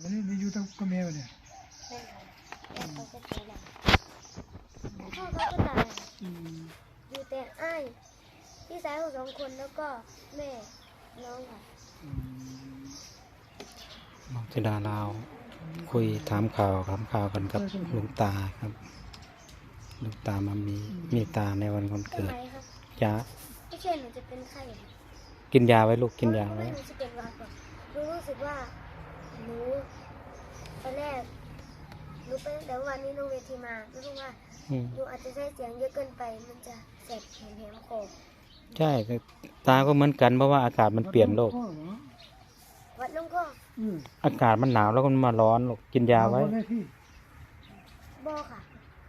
วันนี้มีอยู่ตั้งก็แม่วะเนี่ยแม่ค่ะแล้วเขาก็เสียแล้วพ่อเขาก็ตายอืมอยู่แต่อ้ายพี่สาวของสองคนแล้วก็แม่น้องค่ะอืมน้องธิดาลาว คุยถามข่าวถามข่าวกันกับหลุงตาครับหลุงตามามีมีตาในวันวันทำเกิดไมครับยาไม่ใช่หนูจะเป็นไข้กินยาไว้ลูกกินยาไม่ไว้หนูจะเป็นหวัดก่อนหนูรู้สึกว่า หนูตอนแรกหนูไปตั้งแต่วันนี้ลงเวทีมาไม่รู้ว่าอืมหนูอาจจะใช้เสียงเยอะเกินไปมันจะแสบแหมแหมคอใช่ตาก็เหมือนกันเพราะว่าอากาศมันเปลี่ยนโลกพ่อเหรอวัดลงก็อืมอากาศมันหนาวแล้วมันมาร้อนลูกกินยาไว้ เอได้พี่บอค่ะ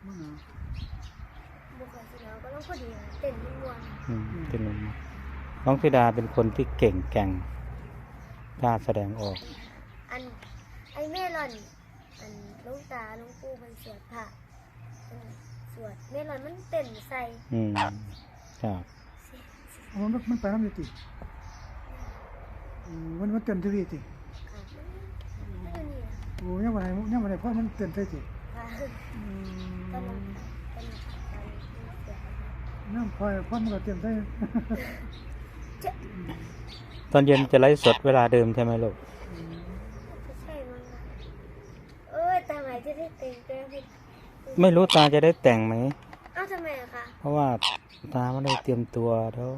มะนาว บุคคลสีหนาวก็ต้องพอดีค่ะเต้นม่วนอืม เป็นลมน้องธิดาเป็นคนที่เก่งแกร่งกล้าแสดงออกๆอันไอเมลอนอันหลุงตาหลุงปู่มันสวดพระอันสวดเมลอนมันเต้นใส่อืมครับเอามันมันไปน้ำอยู่ติอืมมันมันเต็มทีวีติค่ะมันก็นี่นะโอ้ยังไงยังไงพ่อมันเต็มทีติค่ะอืกำลังมกำลังทำการเสียน้ำพลอยพ่อมันก็เต็มได้ตอนเย็นจะไลฟ์สดเวลาเดิมใช่ไหมลูก ไม่ใช่มั้งคะเอ้ยตา ไหนจะได้เต็มเต็มผิดไม่รู้ตาจะได้แต่งไหม เอ้าทำไมอะคะเพราะว่าตาไม่ได้เตรียมตัวแล้ว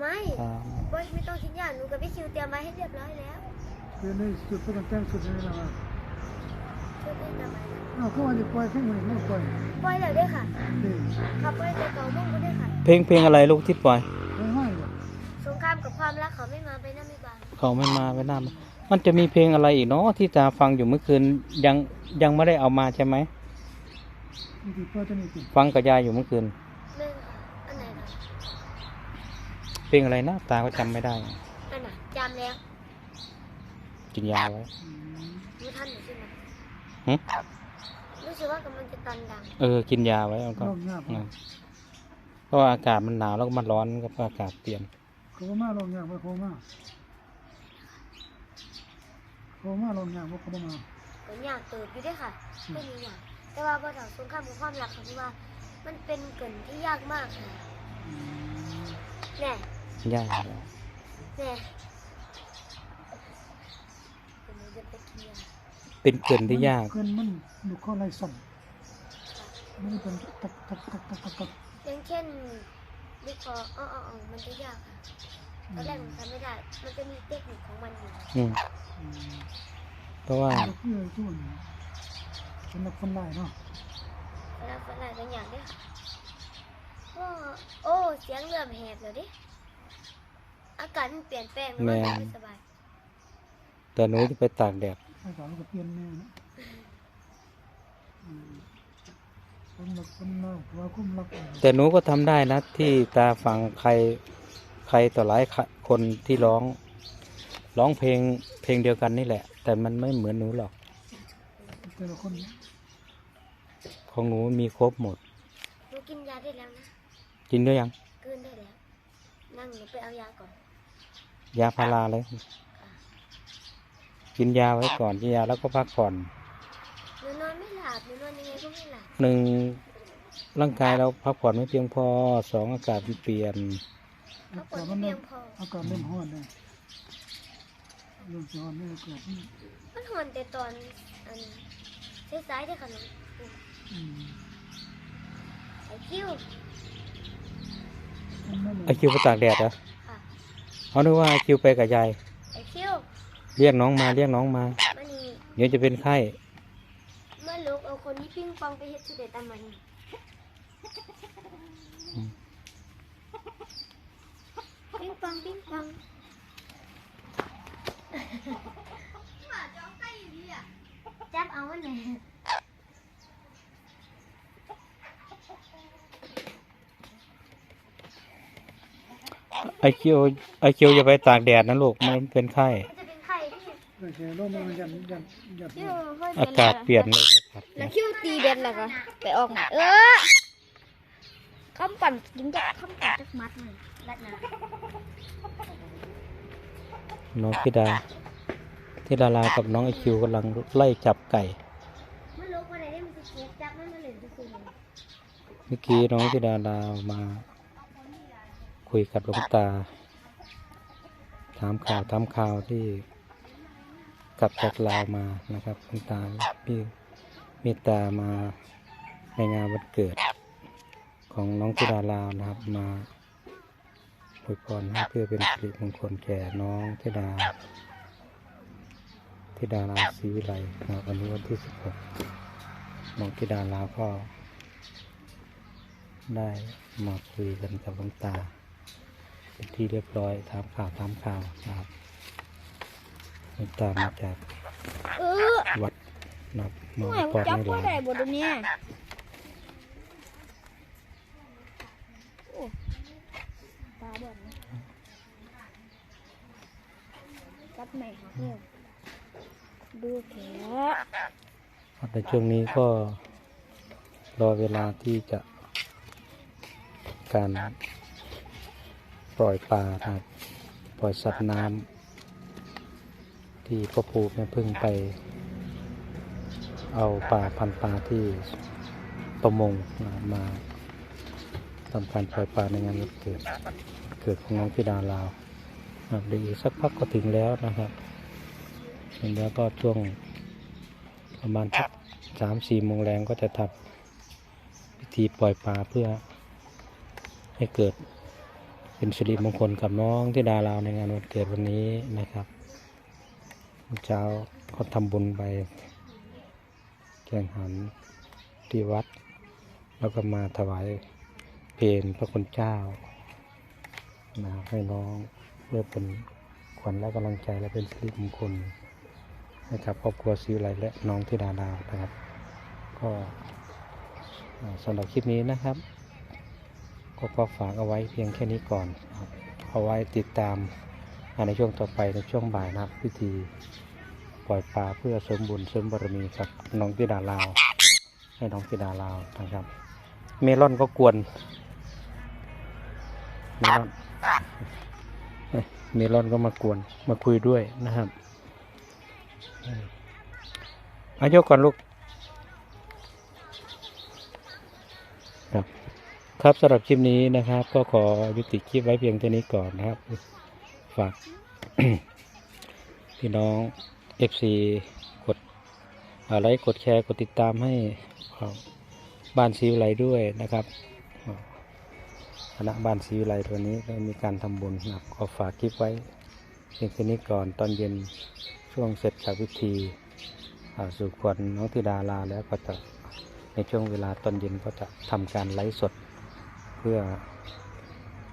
ไม่ตาบอยไม่ต้องคิดอย่างหนูกับพี่คิวเตรียมไว้ให้เรียบร้อยแล้วคือในสุดเพื่อนแต่งสุดเลยนะว่าช่วยพี่ทำไมนะอ้าวเขาว่าจะปล่อยเพลงมันไม่ปล่อยปล่อยแล้วด้วยค่ะนี่ขับปล่อยแต่เก่ามุ่งก็ด้วยค่ะ เพลงเพลงอะไรลูกที่ปล่อยไม่ให้หรอกสงครามกับความรักเขาไม่มาไปหน้าไม่บานเขาไม่มาไม่น่ามา มันจะมีเพลงอะไรอีกเนาะที่ตาฟังอยู่เมื่อคืนยังยังไม่ได้เอามาใช่ไหมนี่คือปล่อยตัวนี้ติฟังกับยายอยู่เมื่อคืนหนึ่งค่ะอันไหนนะเพลงอะไรนะตาก็จำไม่ได้อันไหนจำแล้วกินยาไว้อืมรู้ทันหรือใช่ไหมหึรู้สึกว่ากำลังจะตันดังเออ กินยาไว้มันก็รอบยากอืมเพราะว่าอากาศมันหนาวแล้วก็มันร้อนก็อากาศเปลี่ยนเขามาลองยากว่าเขามา เขามาลองยากว่าเขามา ก็อยากเติบอยู่ด้วยค่ะไม่มีอย่างแต่ว่าพอถามสงครามกับความรักเขาที่ว่า มันเป็นเกรินที่ยากมากค่ะอืมแน่ยากแน่เดี๋ยวหนูจะไปเคลียร์เป็นเกรินที่ยากเพื่อนมันดูข้อไรสั่นมันเป็นตักตักตักตักตักตักอย่างเช่นวิเคราะห์อ๋ออ๋ออ๋อมันจะยากค่ะตอนแรกหนูทำไม่ได้ มันจะมีเทคนิคของมันอยู่อืมอืม เพราะว่าก็คือทุนเป็นนักคนไล่เนาะแล้วฝรั่งกันอย่างเนี้ยโอ้โอ้เสียงเริ่มแหบแล้วดิอากาศมันเปลี่ยนแปลงมันก็ไม่สบายแต่หนูจะไปตากแดดไอ้สาวก็เปลี่ยนแน่นะอืมคนรักคนเล่าว่าคุ้มรักเองแต่หนูก็ทำได้นะ ที่ตาฟังใครใครต่อหลายคนที่ร้อง ร้องเพลงเพลงเดียวกันนี่แหละ แต่มันไม่เหมือนหนูหรอก แต่ละคนของหนูมีครบหมด หนูกินยาได้แล้วนะกินด้วยยัง กลืนได้แล้ว นั่งหนูไปเอายาก่อน ยาพาราเลย กินยาไว้ก่อนกินยาแล้วก็พักผ่อน หนูนอนไม่หลับ หนูนอนยังไงก็ไม่หลับ หนึ่งร่างกายเราพักผ่อนไม่เพียงพอสองอากาศมันเปลี่ยนพักผ่อแต่นมันไม่เพียงพอ อากาศเริ่มร้อนเลย เริ่มร้อนเลยอากาศนี่มันหอนแต่ตอนอันสายๆได้อค่ะหนูอืมไอคิวมันไม่ไอคิวไปตากแดดเหรอค่ะเขานึกว่าไอคิวไปกับยายไอคิวเรียกน้องมาเรียกน้องมา มันนี่เดี๋ยวจะเป็นไข้ เมื่อลูกเอาคนนี้ปิ้งปองไปเฮ็ดสุดเด็ดตามมันปิ้งปองปิ้งปองจับเอาวันไหน ไอคิวไอคิวอย่าไปตากแดดนะลูกมันเป็นไข้มันจะเป็นไข่ที่ไม่ใช่ร่มมันยันยันยันคิวค่อยอากาศเปลี่ยนเลยอากาศเปลี่แล้ยวคิวตีเด็ดแล้วก็ไปออกมาเออคำปั่นกินจากคำปั่นจากมัดมันรัดนะน้องพิดาธิที่ดารากับน้องไอคิวกำลังไล่จับไก่ มันลกมาได้มันสิเก็บจับมันมาเล่นซื่อๆนี่เมื่อกี้น้องที่ดารามา คุยกับหลวงตา ถามข่าวถามข่าวที่กลับจากลาวมานะครับหลวงตาพี่เมตตามาในงานวันเกิดของน้องธิดาลาวนะครับมาอวยพรให้เพื่อเป็นสิริมงคลแก่น้องธิดาธิดาลาวศรีวิไลนะครับวันนี้วันที่16น้องธิดาลาวก็ได้มาคุยกันกับหลวงตา เป็นที่เรียบร้อยถามข่าวถามข่าวนะครับหลวงตามาจากเออวัดนะครับมาไม่ปอดจับไม่บ่ลาได้บ่เดี๋ยวนี้โอ้ตาบอดนะจับไหนหาเหี้ยวดูแผลในช่วงนี้ก็รอเวลาที่จะการ ปล่อยปลาครับ ปล่อยสัตว์น้ำที่พ่อภูแม่พึ่งไป เอาปลาพันปลาที่ประมงมาทำการปล่อยปลาในงานวันเกิดเกิดของน้องพิดาลาวเดี๋ยวอีกสักพักก็ถึงแล้วนะครับถึงแล้วก็ช่วงประมาณสักสามสี่โมงแรงก็จะทำพิธีปล่อยปลาเพื่อให้เกิด เป็นสิริมงคลกับน้องที่ดาลาวในงานวันเกิดวันนี้นะครับเช้าก็ทำบุญไปแข่งหันที่วัด แล้วก็มาถวายเพลพระคุณเจ้านะครับให้น้องเพื่อเป็นขวัญและกำลังใจและเป็นสิริมงคลให้กับครอบครัวซีไรและน้องที่ดาดาวนะครับ ก็สำหรับคลิปนี้นะครับ ก็ก็ฝากเอาไว้เพียงแค่นี้ก่อนครับเอาไว้ติดตามในช่วงต่อไปในช่วงบ่ายนะครับพิธีปล่อยปลาเพื่อเสริมบุญเสริมบารมีกับน้องที่ดาลาว ให้น้องที่ดาลาวนะครับ เมลอนก็กวนเมลอนเอ้ยเมลอนก็มากวนมาคุยด้วยนะครับอายุก่อนลูก ครับ ครับสำหรับคลิปนี้นะครับ ก็ขอยุติคลิปไว้เพียงเท่านี้ก่อนนะครับ ฝากพี่น้อง FC กดอะไรกดแชร์กดติดตามให้บ้านซีวิไลด้วยนะครับคณะบ้านซีวิไลตัวนี้ได้มีการทำบุญนะครับก็ฝากคลิปไว้เพียงแค่านี้ก่อนตอนเย็นช่วงเสร็จจากพิธีสู่ขวัญน้องธิดาลาแล้วก็จะในช่วงเวลาตอนเย็นก็จะทำการไลฟ์สด พื่อ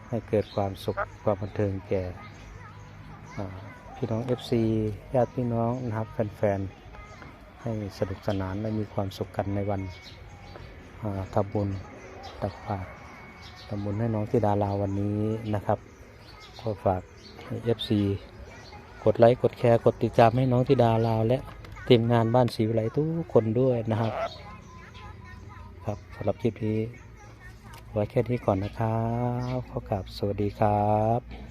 ให้เกิดความสุขความบันเทิงแก่พี่น้อง FC ญาติพี่น้องนะครับแฟนๆ ให้สนุกสนานและมีความสุขกันในวันทำบุญตักบาตรทำบุญให้น้องธิดาลาวันนี้นะครับก็ฝาก FC กดไลค์กดแชร์กดติดตามให้น้องธิดาลาวและทีมงานบ้านศรีวิไลทุกคนด้วยนะครับ ครับสำหรับคลิปนี้ ไว้แค่นี้ก่อนนะครับขอกราบสวัสดีครับ